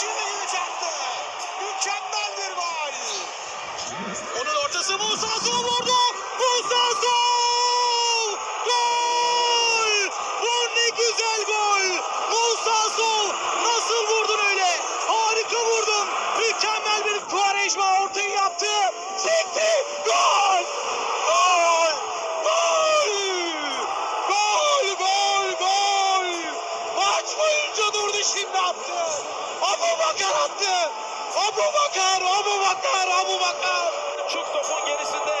Çinli'yi. Mükemmel bir gol. Onun ortası Musa Sol vurdu. Musa Sol! Gol! Bu ne güzel gol. Musa Sol nasıl vurdun öyle? Harika vurdun. Mükemmel bir Quaresma ortayı yaptı. Çekti. Gol! Gol! Gol! Gol! Gol! Gol! Maç boyunca şimdi attı. Abu Bakar attı. Abu Bakar, Abu Bakar, Abu Bakar. Çok topun gerisinde